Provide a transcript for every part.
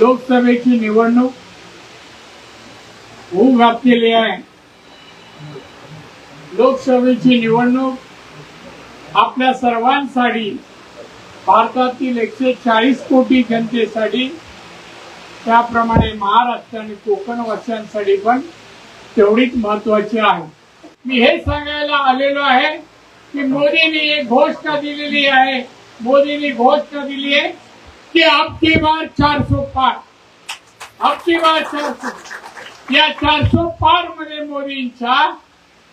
लोकसभेची निवडणूक होऊ घातलेली आहे. लोकसभेची निवडणूक आपल्या सर्वांसाठी भारतातील एकशे चाळीस कोटी जनतेसाठी त्याप्रमाणे महाराष्ट्र आणि कोकणवासियांसाठी पण तेवढीच महत्वाची आहे. मी हे सांगायला आलेलो आहे की मोदींनी एक घोषणा दिलेली आहे. मोदींनी घोषणा दिली आहे कि आपके बार चारसो पार। आपके बार चारसो या चारसो पारमध्ये मोदींच्या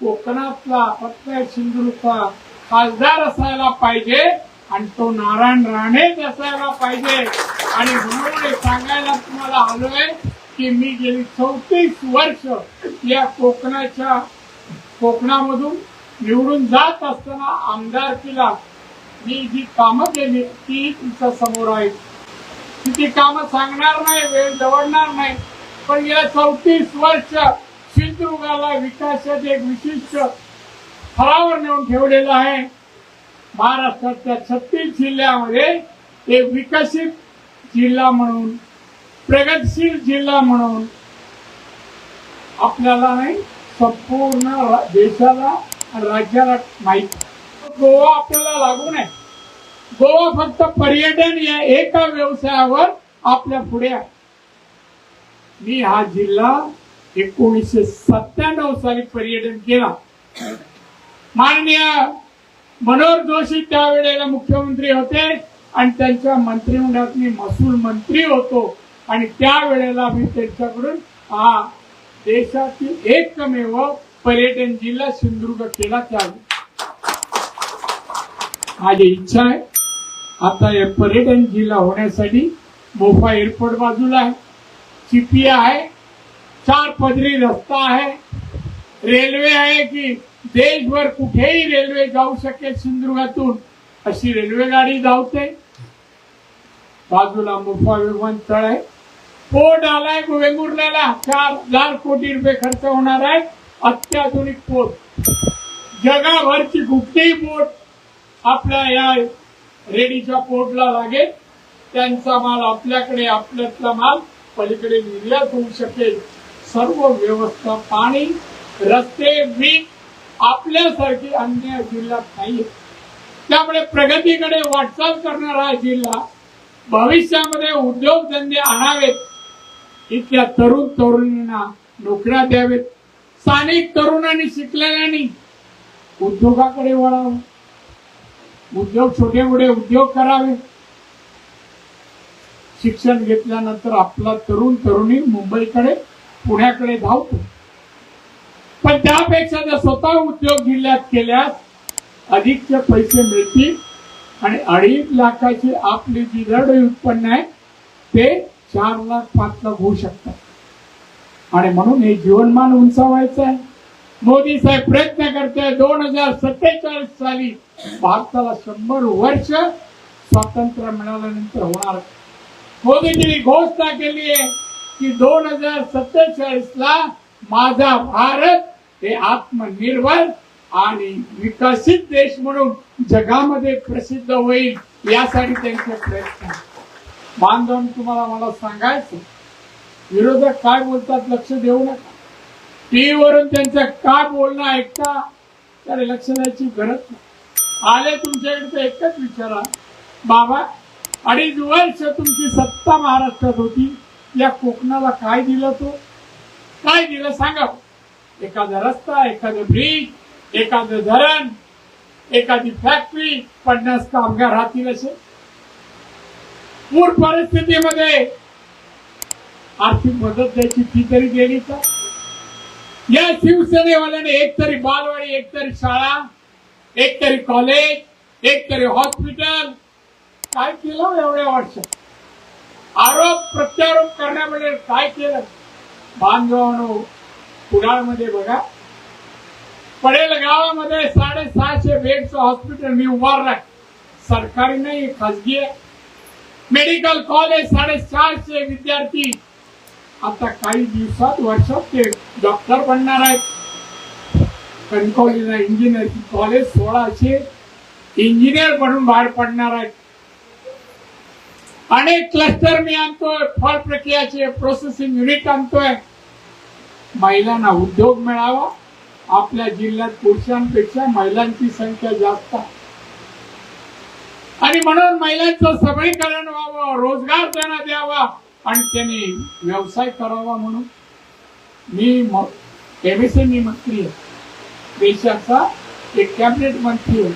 कोकणातला फक्त सिंधुदुर्गचा खासदार असायला पाहिजे आणि तो नारायण राणेच असायला पाहिजे. आणि म्हणून सांगायला तुम्हाला आलोय की मी गेली चौतीस वर्ष या कोकणाच्या कोकणामधून निवडून जात असताना आमदारकीला मी जी कामं केली ती तुमच्यासमोर आहेत. तिची ती कामं सांगणार नाही वेळ दवडणार नाही. पण या चौतीस वर्ष सिंधुदुर्गाला विकासाचे एक विशिष्ट फळावर नेऊन ठेवलेलं आहे. महाराष्ट्राच्या छत्तीस जिल्ह्यामध्ये एक विकसित जिल्हा म्हणून प्रगतशील जिल्हा म्हणून आपल्याला नाही संपूर्ण देशाला आणि राज्याला माहिती. गोवा आपल्याला लागू नये. गोवा फक्त पर्यटन या एका व्यवसायावर आपल्या पुढे आहे. मी हा जिल्हा एकोणीसशे सत्त्याण्णव साली पर्यटन केला. माननीय मनोहर जोशी त्यावेळेला मुख्यमंत्री होते आणि त्यांच्या मंत्रिमंडळात मी महसूल मंत्री होतो. आणि त्यावेळेला मी त्यांच्याकडून हा देशातील एकमेव पर्यटन जिल्हा सिंधुदुर्ग केला त्यावेळी. माझी इच्छा आहे आता हे पर्यटन जिल्हा होण्यासाठी मोफा एअरपोर्ट बाजूला आहे. चिपी आहे. चार पदरी रस्ता आहे. रेल्वे आहे की देशभर कुठेही रेल्वे जाऊ शकेल सिंधुदुर्गातून अशी रेल्वे गाडी धावते. बाजूला मोफा विमानतळ आहे. पोर्ट आलाय वेंगुर्ल्याला चार हजार कोटी रुपये खर्च होणार आहे. अत्याधुनिक पोर्ट. जगाभरची कुठलीही पोर्ट आपल्या या रेडीच्या पोर्टला लागेल. त्यांचा माल आपल्याकडे आपल्यातला माल पलीकडे निर्यात होऊ शकेल. सर्व व्यवस्था पाणी रस्ते वीज आपल्यासारखी अन्य जिल्ह्यात नाही त्यामुळे प्रगतीकडे वाटचाल करणारा जिल्हा भविष्यामध्ये उद्योगधंदे आणावेत. इथल्या तरुण तरुणींना नोकऱ्या द्यावेत. स्थानिक तरुणांनी शिकलेल्यांनी उद्योगाकडे वळावं. उद्योग छोटे मोठे उद्योग करावे. शिक्षण घेतल्यानंतर आपला तरुण तरुणी मुंबईकडे पुण्याकडे धावतो. पण त्यापेक्षा जर स्वतः उद्योग जिल्ह्यात केल्यास अधिकचे पैसे मिळतील आणि अडीच लाखाची आपली जी दर उत्पन्न आहे ते चार लाख पाच लाख होऊ शकतात. आणि म्हणून हे जीवनमान उंचावायचं आहे. मोदी साहेब प्रयत्न करते दोन हजार सत्तेचाळीस साली भारताला शंभर वर्ष स्वातंत्र्य मिळाल्यानंतर होणार मोदीजींनी घोषणा केली आहे की दोन हजार सत्तेचाळीस ला माझा भारत हे आत्मनिर्भर आणि विकसित देश म्हणून जगामध्ये प्रसिद्ध होईल यासाठी त्यांचे प्रयत्न आहेत. तुम्हाला मला सांगायचं विरोधक काय बोलतात लक्ष देऊ नका टीव्हीवरून त्यांचं काय बोलणं ऐकता तर लक्ष द्यायची गरज नाही. आले तुमच्याकडे तर एकच विचारा. बाबा अडीच वर्ष तुमची सत्ता महाराष्ट्रात होती. या कोकणाला काय दिलं तो? काय दिलं सांगा. एखादा रस्ता एखादं ब्रिज एखादं धरण एखादी फॅक्टरी पन्नास कामगार राहतील असे. पूर परिस्थितीमध्ये आर्थिक मदत द्यायची ती तरी गेली का? या शिवसेनेवाल्याने एक तरी बालवाडी एक तरी शाळा एक तरी कॉलेज एक तरी हॉस्पिटल काय केलं एवढ्या वर्षात आरोप प्रत्यारोप करण्यामध्ये काय केलं? बांधवानो कुडाळमध्ये बघा. पडेल गावामध्ये साडेसहाशे बेडचं हॉस्पिटल मी उभारलाय. सरकारी नाही खाजगी आहे. मेडिकल कॉलेज साडेचारशे विद्यार्थी आता काही दिवसात वर्षात ते डॉक्टर बनणार आहेत. कणकवलीला इंजिनिअरिंग कॉलेज सोळाशे इंजिनियर बनून बाहेर पडणार आहेत. अनेक क्लस्टर मी आणतोय फळ प्रक्रियाचे प्रोसेसिंग युनिट आणतोय. महिलांना उद्योग मिळावा. आपल्या जिल्ह्यात पुरुषांपेक्षा महिलांची संख्या जास्त आहे. आणि म्हणून महिलांचं सबळीकरण व्हावं रोजगार त्यांना द्यावा. आणि त्यांनी व्यवसाय करावा म्हणून मी एम एस एम ई मंत्री आहे. देशाचा एक कॅबिनेट मंत्री आहे.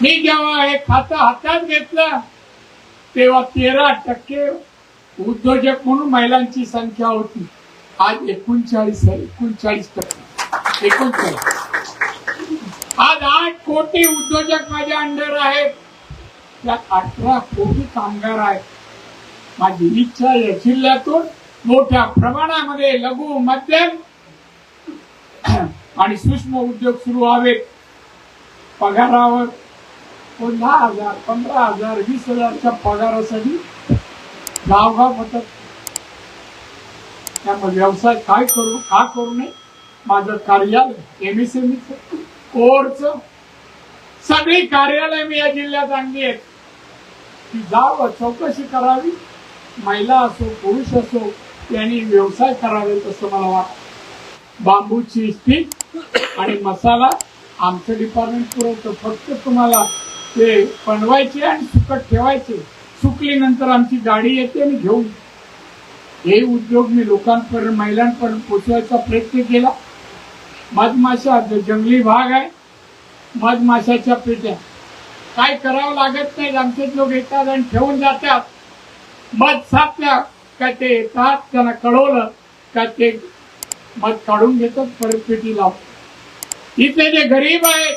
मी जेव्हा हे खातं हातात घेतलं तेव्हा तेरा टक्के उद्योजक म्हणून महिलांची संख्या होती. आज एकोणचाळीस आहे एकोणचाळीस टक्के. एकोणचाळीस. आज आठ कोटी उद्योजक माझ्या अंडर आहेत. त्यात अठरा कोटी कामगार आहेत. माझी इच्छा या जिल्ह्यातून मोठ्या प्रमाणामध्ये लघु मध्यम आणि सूक्ष्म उद्योग सुरू व्हावेत पगारावर दहा हजार पंधरा हजार वीस हजारच्या पगारासाठी गावगाव फटक त्यामुळे व्यवसाय काय करू का करू नये? माझं कार्यालय एम एस एम कोरच सगळी कार्यालय मी या जिल्ह्यात आणली आहेत. ती जावं चौकशी करावी. महिला असो पुरुष असो त्यांनी व्यवसाय करावे असं मला वाटतं. बांबूची स्टिक आणि मसाला आमचं डिपार्टमेंट पुरवतं फक्त तुम्हाला ते बनवायचे आणि सुकट ठेवायचे. सुकली नंतर आमची गाडी येते आणि घेऊन हे उद्योग मी लोकांपर्यंत महिलांपर्यंत पोचवायचा प्रयत्न केला. मधमाशा जो जंगली भाग आहे मधमाशाच्या पेट्या. काय करावं लागत नाही आमचे लोक येतात आणि ठेवून जातात. मध सापल्या का ते येतात त्यांना कळवलं का ते मध काढून घेतात परत पेटी लावतात इथले जे गरीब आहेत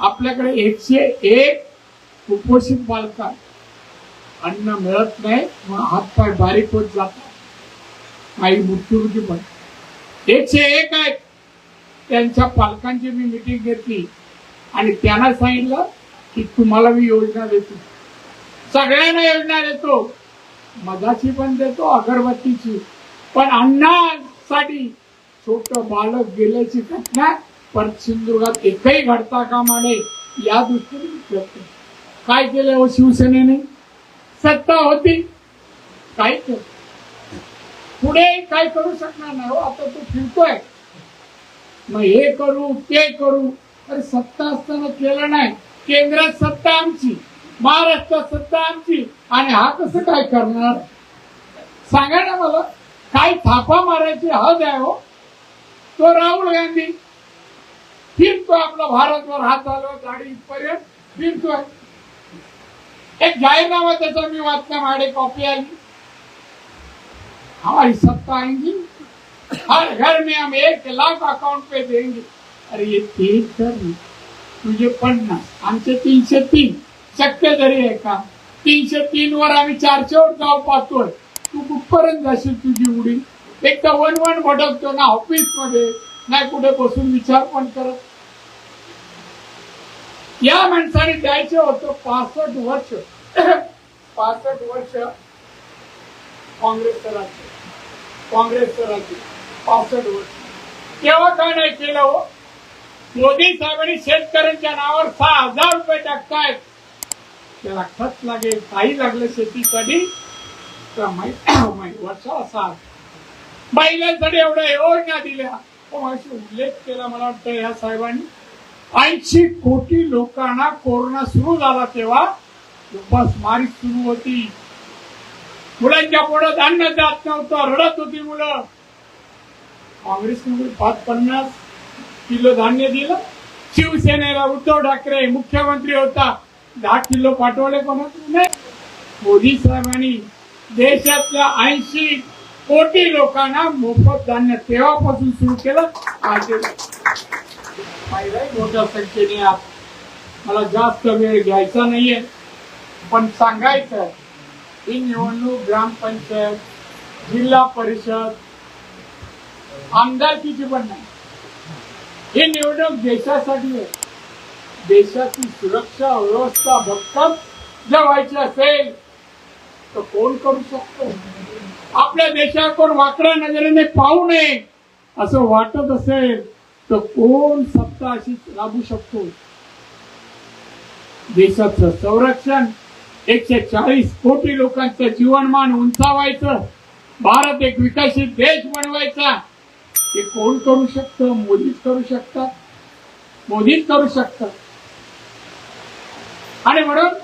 आपल्याकडे एकशे एक कुपोषित बालका अन्न मिळत नाही मग हातपाय बारीक होत जातात. काही मृत्यूमुखी पण एकशे एक आहेत. त्यांच्या पालकांची मी मिटिंग घेतली. आणि त्यांना सांगितलं की तुम्हाला मी योजना देतो. सगळ्यांना योजना देतो. मधाची पण देतो अगरबत्तीची. पण अन्नासाठी छोट बालक गेल्याची घटना सिंधुदुर्गात एकही घडता कामा नये या दृष्टीने काय केलं हो शिवसेनेने? सत्ता होती. काय केलं? पुढे काय करू शकणार नाही हो आता तो फिरतोय. मग हे करू ते करू. अरे सत्ता असताना केलं नाही. केंद्रात सत्ता आमची. महाराष्ट्रात सत्ता आमची आणि हा कसं काय करणार? सांगा ना मला काय थापा मारायची हद आहे हो? तो राहुल गांधी फिरतो आपला भारतवर हात आलो गाडी पर्यंत फिरतोय. एक जाहीरनामा त्याचा मी वाचला माडे कॉपी आली. हमारी सत्ता आएंगी हर घर में हम एक लाख अकाउंट पे देंगे. अरे ये तेज कर रे. तुझे पन्नास आमचे तीनशे तीन. शक्य तरी आहे का? तीनशे तीन वर आम्ही चारशे वर जाऊ पाहतोय. तू कुठपर्यंत जाशील तुझी उडी. एक तर वन वन भटकतो ना ऑफिसमध्ये. नाही कुठे बसून विचार पण करत. या माणसाने द्यायचं होतं पासष्ट वर्ष. पासष्ट वर्ष काँग्रेसचं राज्य काँग्रेसचं राज्य पासष्ट वर्ष. केव्हा काय नाही केलं हो? मोदी साहेबांनी शेतकऱ्यांच्या नावावर सहा हजार रुपये टाकतायत. त्याला खत लागेल काही लागलं शेतीसाठी तर माहीत माहीत वर्षाला महिलांसाठी एवढ्या योजना दिल्या. हो, अशी उल्लेख केला मला वाटतं या साहेबांनी. ऐंशी कोटी लोकांना कोरोना सुरू झाला तेव्हा उपासमारी सुरू होती. मुलांच्या पोटात धान्य जात नव्हतं रडत होती मुलं. काँग्रेसने पाच पन्नास किलो धान्य दिलं. शिवसेनेला उद्धव ठाकरे मुख्यमंत्री होता. दहा किलो पाठवले कोणाकडे नाही. मोदी साहेबांनी देशातल्या ऐंशी कोटी लोकांना मोफत धान्य तेव्हापासून सुरू केलं. आज मोठ्या संख्येने मला जास्त वेळ घ्यायचा नाहीये. पण सांगायचं ही निवडणूक ग्रामपंचायत जिल्हा परिषद आमदारकीची पण नाही. ही निवडणूक देशासाठी आहे. देशाची सुरक्षा व्यवस्था भक्कम जर व्हायची असेल तर कोण करू शकतो? आपल्या देशाकडून वाकड्या नजरेने पाहू नये असं वाटत असेल तर कोण सत्ता अशी राबू शकतो? देशाचं संरक्षण एकशे चाळीस कोटी लोकांचं जीवनमान उंचावायचं भारत एक विकसित देश बनवायचा हे कोण करू शकतं? मोदीच करू शकतात. मोदीच करू शकतात. आणि म्हणून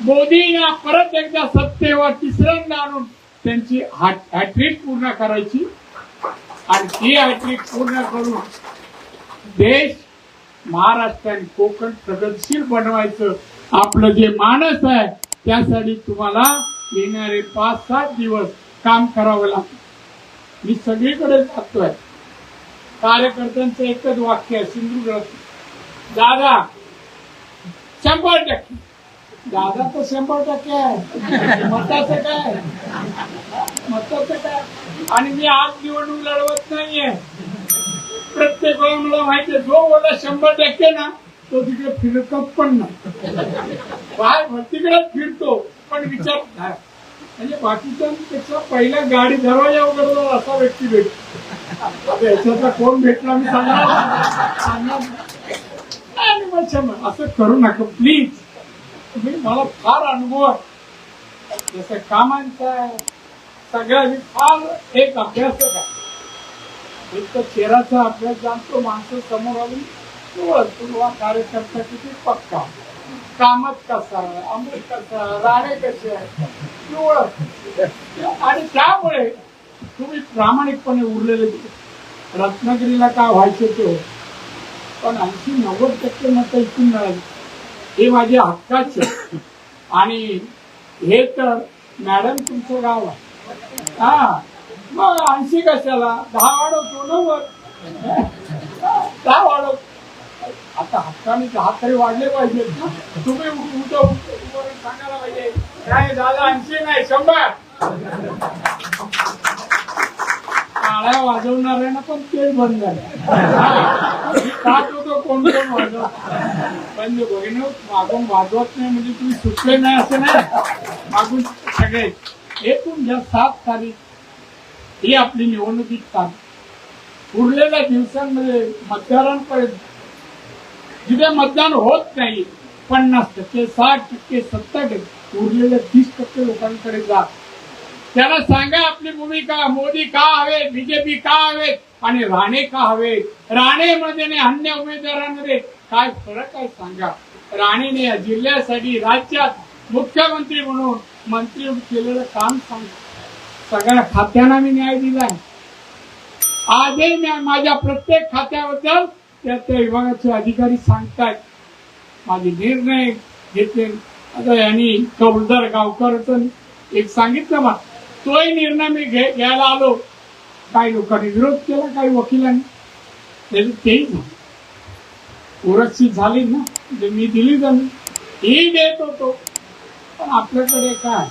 मोदींना परत एकदा सत्तेवर तिसऱ्यांदा आणून त्यांची हॅट्रिक पूर्ण करायची. आणि ती हॅट्रिक पूर्ण करून देश महाराष्ट्र आणि कोकण प्रगतशील बनवायचं आपलं जे मानस आहे त्यासाठी तुम्हाला येणारे पाच सात दिवस काम करावं लागतं. मी सगळीकडे जातोय. कार्यकर्त्यांचं एकच वाक्य आहे सिंधुदुर्ग. दादा शंभर टक्के. दादा तर शंभर टक्के आहे. मताचं काय? मताचं काय? आणि मी आज निवडणूक लढवत नाहीये. प्रत्येक वेळा मला माहितीये जो बोला शंभर टक्के ना तो तिकडे फिरतच पण नाही. बाहेर तिकडेच फिरतो पण विचार म्हणजे बाकीच्यांपेक्षा पहिल्या गाडी दरवाजा वगैरे असा व्यक्ती भेटतो. याच्यातला कोण भेटला मी सांगणार सांगणार आणि मग असं करू नका प्लीज तुम्ही मला फार अनुभव. आहे जसं कामांचा सगळ्या मी फार एक अभ्यासक आहे. एक तर चेहराचा अभ्यास जाणतो माणसं समोर आली तुला कार्यकर्ता किती पक्का. कामात कसा? अमृत कसा? राणे कसे आहे निवळ आणि त्यामुळे तुम्ही प्रामाणिकपणे उरलेले रत्नागिरीला का व्हायचे ते? होते. पण ऐंशी नव्वद टक्के मतं इथून मिळाली हे माझे हक्काचे आणि हे तर मॅडम तुमचं गाव आहे हा मग ऐंशी कशाला दहा वाढवतो नव्वद दहा वाढव आता हक्काने दहा तरी वाढले पाहिजे तुम्ही उद्या सांगायला पाहिजे काय झालं ऐंशी नाही शंभर टाळ्या वाजवणाऱ्यांना पण ते बंद झालं काच होतो कोण कोण वाजव पण बहिण मागून वाजवत नाही म्हणजे तुम्ही सुटले नाही असं नाही. मागून सगळे. एकूण ज्या सात तारीख ही आपली निवडणुकीत तारीख उरलेल्या दिवसांमध्ये मतदारांपर्यंत जिथे मतदान होत नाही पन्नास टक्के साठ टक्के सत्तर टक्के उरलेल्या तीस टक्के लोकांकडे जा. त्याला सांगा आपली भूमिका मोदी का हवे बीजेपी का हवे आणि राणे का हवे राणेमध्ये आणि अन्य उमेदवारांमध्ये काय फरक आहे सांगा? राणेने या जिल्ह्यासाठी राज्यात मुख्यमंत्री म्हणून मंत्री केलेलं काम सांगा. सगळ्या खात्यांना मी न्याय दिलाय. आजही मी माझ्या प्रत्येक खात्याबद्दल त्या त्या विभागाचे अधिकारी सांगतायत. माझे निर्णय घेतले. आता यांनी कौलदार गावकरचं एक सांगितलं मला तोही निर्णय मी घे घ्यायला आलो. काही लोकांनी विरोध केला काही वकिलांनी. त्याचं तेही झालं. सुरक्षित झाली ना म्हणजे मी दिली जमीन ही देत होतो. पण आपल्याकडे काय?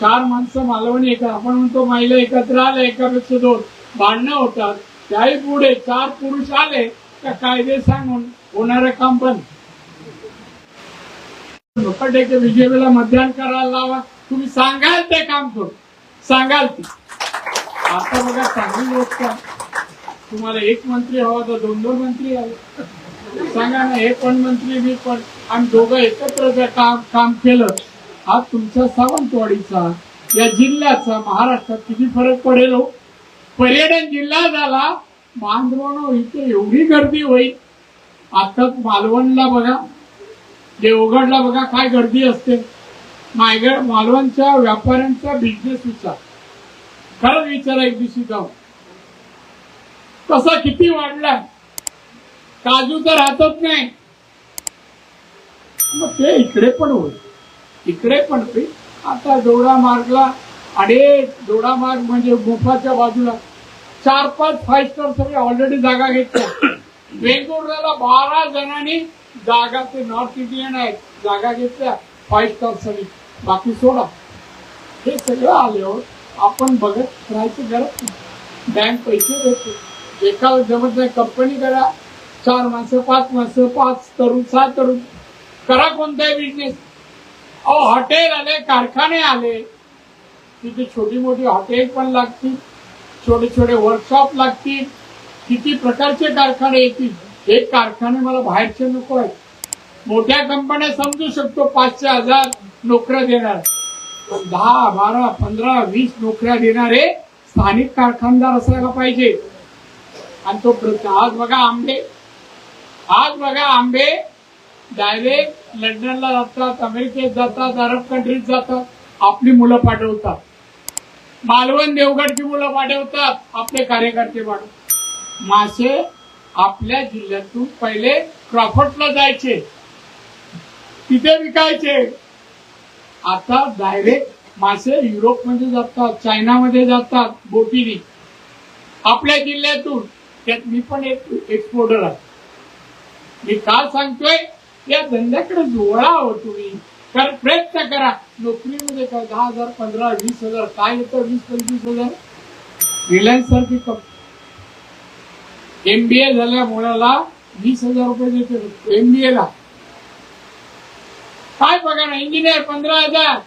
चार माणसं मालवणी एका आपण म्हणतो महिला एकत्र आले एकापेक्षा दोन. भांडणं होतात. त्याही पुढे चार पुरुष आले का कायदे सांगून होणारं काम पण लोखंडेच्या विजयला मतदान करायला लावा. तुम्ही सांगाल ते काम करू. सांगाल ती आता बघा चांगली गोष्ट तुम्हाला एक मंत्री हवा तर दोन दोन मंत्री हवे सांगा ना हे पण मंत्री मी पण. आम्ही दोघं एकत्र जर काम काम केलं हा तुमच्या सावंतवाडीचा या जिल्ह्याचा महाराष्ट्रात किती फरक पडेल हो? पर्यटन जिल्हा झाला बांधवण इथे एवढी गर्दी होईल. आता मालवणला बघा देवगडला बघा काय गर्दी असते. मायगड मालवणच्या व्यापाऱ्यांचा बिझनेस विचार खरंच विचारा एक दिवशी जाऊ कसा किती वाढला? काजू तर राहतच नाही. मग ते इकडे पण होईल. इकडे पण ते आता दोडा मार्गला अडे दोडा मार्ग म्हणजे गुफाच्या बाजूला चार पाच फाईव्ह स्टार सगळे ऑलरेडी जागा घेतल्या. वेंगुर्ल्याला बारा जणांनी जागा ते नॉर्थ इंडियन आहेत. जागा घेतल्या. फाईव्ह स्टार सगळी. बाकी सोडा. हे सगळं आल्यावर आपण बघत राहायचं गरज नाही बँक पैसे देते. एका जमत नाही कंपनी करा. चार माणसं पाच माणसं पाच तरुण सात तरुण. करा कोणताही बिझनेस अहो हॉटेल आले कारखाने आले. तिथे छोटी मोठी हॉटेल पण लागतील. छोटे छोटे वर्कशॉप लागतील. किती प्रकारचे कारखाने येतील? हे कारखाने मला बाहेरचे नको आहेत. मोठ्या कंपन्या समजू शकतो. पाचशे हजार. नोकऱ्या देणार. पण दहा बारा पंधरा वीस नोकऱ्या देणारे स्थानिक कारखानदार असायला पाहिजे. आणि तो प्रश्न आज बघा आंबे. आज बघा आंबे डायरेक्ट लंडनला जातात अमेरिकेत जातात अरब कंट्रीत जातात. आपली मुलं पाठवतात. मालवण देवगडची मुलं पाठवतात. आपले कार्यकर्ते पाठवतात मासे आपल्या जिल्ह्यातून पहिले क्रॉफर्टला जायचे. तिथे विकायचे. आता डायरेक्ट मासे युरोपमध्ये जातात चायनामध्ये जातात बोटीने. आपल्या जिल्ह्यातून त्यात मी पण एक एक्सपोर्टर आहे. मी काल सांगतोय या धंद्याकडे जोडा हो तुम्ही कारण प्रयत्न करा. नोकरीमध्ये काय दहा हजार पंधरा वीस हजार काय येतं वीस पंचवीस हजार? रिलायन्स सारखी एमबीए झाल्या मुलाला वीस हजार रुपये देते. एमबीए ला. काय पगार इंजिनियर पंधरा हजार.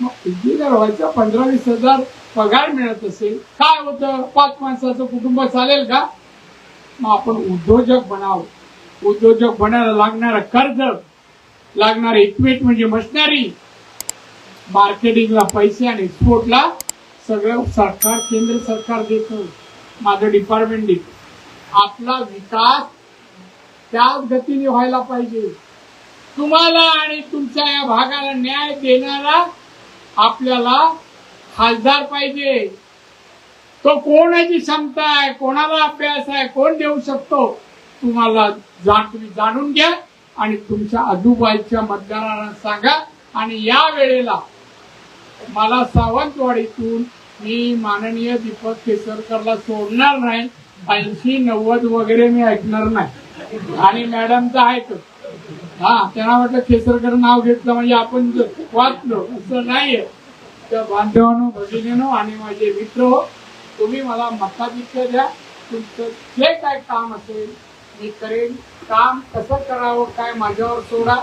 मग इंजिनियर व्हायचा पंधरा वीस हजार पगार मिळत असेल काय होतं? पाच माणसाचं कुटुंब चालेल का? मग आपण उद्योजक बनावं. उद्योजक बनायला लागणारं कर्ज लागणारे इक्विट म्हणजे मशनरी मार्केटिंगला पैसे आणि एक्सपोर्टला सगळं सरकार केंद्र सरकार देत. माझं डिपार्टमेंट देत. आपला विकास त्याच गतीने व्हायला पाहिजे. तुम्हाला आणि तुमच्या या भागाला न्याय देणारा आपल्याला खासदार पाहिजे. तो कोणाची क्षमता आहे कोणाला अभ्यास आहे कोण देऊ शकतो तुम्हाला जा तुम्ही जाणून घ्या आणि तुमच्या आजूबाजूच्या मतदारांना सांगा. आणि या वेळेला मला सावंतवाडीतून मी माननीय दीपक केसरकरला सोडणार नाही. ऐंशी नव्वद वगैरे मी ऐकणार नाही. आणि मॅडमचं ऐकत हा त्यांना वाटलं केसरकर नाव घेतलं म्हणजे आपण वाचलो असं नाहीये. तर बांधवानो भगिनीनो आणि माझे मित्र हो तुम्ही मला मताधिक्य द्या. तुमचं जे काय काम असेल मी करेन. काम कसं करावं काय माझ्यावर सोडा.